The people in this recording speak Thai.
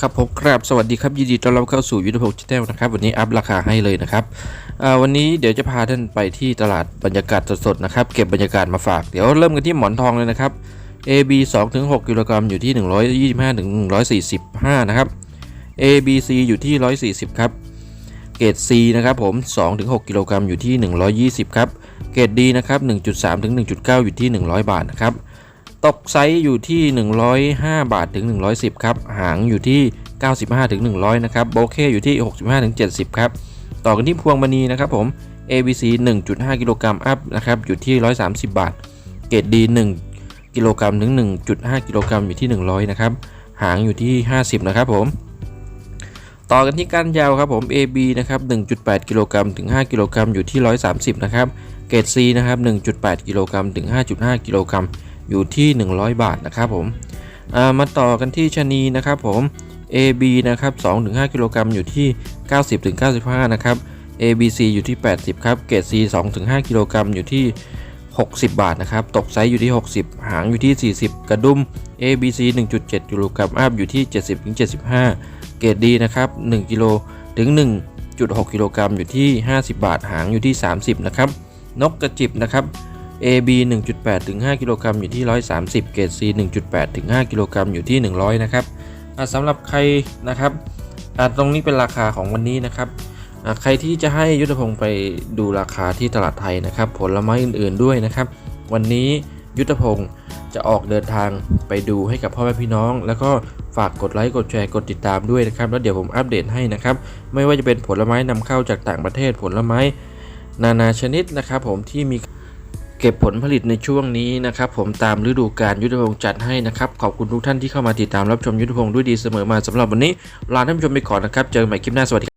ครับผมครับสวัสดีครับยินดีต้อนรับเข้าสู่ยุทธภพชแนลนะครับวันนี้อัพราคาให้เลยนะครับวันนี้เดี๋ยวจะพาท่านไปที่ตลาดบรรยากาศสดๆนะครับเก็บบรรยากาศมาฝากเดี๋ยวเริ่มกันที่หมอนทองเลยนะครับ AB 2ถึง6กิโลกรัมอยู่ที่ 125ถึง145 นะครับ ABC อยู่ที่ 140 ครับ เกรด C นะครับผม2ถึง6กิโลกรัมอยู่ที่ 120 ครับ เกรด D นะครับ1.3ถึง1.9 อยู่ที่ 100 บาทนะครับ ตกไซส์อยู่ที่ 105 บาทถึง 110 ครับ หางอยู่ที่ 95ถึง100 นะครับโบเคอยู่ที่ 65ถึง70 ครับ ต่อกันที่พวงมณีนะครับผม ABC 1.5 กิโลกรัมอัพนะครับ อยู่ที่ 130 บาท เกรด D 1กิโลกรัมถึง 1.5 กิโลกรัมอยู่ที่ 100 นะครับ หางอยู่ที่ 50 นะครับผม ต่อกันที่ก้านยาวครับผม AB นะครับ 1.8 กิโลกรัมถึง 5 กิโลกรัมอยู่ที่ 130 นะครับ เกรด C นะครับ 1.8 กิโลกรัมถึง 5.5 กิโลกรัม อยู่ที่ 100 บาทนะครับผมามาต่อกันที่ชะนีนะครับผม AB นะครับ2-5กิโลกรัมอยู่ที่ 90-95 นะครับ ABC อยู่ที่ 80 ครับ เกรด C 2-5กิโลกรัมอยู่ที่ 60 บาทนะครับ ตกไซส์อยู่ที่ 60 หางอยู่ที่ 40 กระดุม ABC 1.7กิโลกรัมอัพอยู่ที่ 70-75 เกรดดีนะครับ1กิโลถึง 1.6 กิโลกรัมอยู่ที่ 50 บาท หางอยู่ที่ 30 นะครับ นกกระจิบนะครับ AB 1.8ถึง5กิโลกรัมอยู่ที่ 130 เกรด C 1.8ถึง5กิโลกรัมอยู่ที่ 100 นะครับสำหรับใครนะครับตรงนี้เป็นราคาของวันนี้นะครับใครที่จะให้ยุทธพงศ์ไปดูราคาที่ตลาดไทยนะครับ ผลไม้อื่นๆด้วยนะครับ วันนี้ยุทธพงศ์จะออกเดินทางไปดูให้กับพ่อแม่พี่น้อง แล้วก็ฝากกดไลค์กดแชร์กดติดตามด้วยนะครับ แล้วเดี๋ยวผมอัปเดตให้นะครับ ไม่ว่าจะเป็นผลไม้นำเข้าจากต่างประเทศผลไม้ นานาชนิดนะครับ ผมที่มี เก็บผลผลิตในช่วงนี้นะครับผมตามฤดูกาลยุทธพงศ์จัดให้นะครับ ขอบคุณทุกท่านที่เข้ามาติดตามรับชมยุทธพงศ์ด้วยดีเสมอมาสำหรับวันนี้ลาท่านผู้ชมไปก่อนนะครับ เจอกันใหม่คลิปหน้าสวัสดี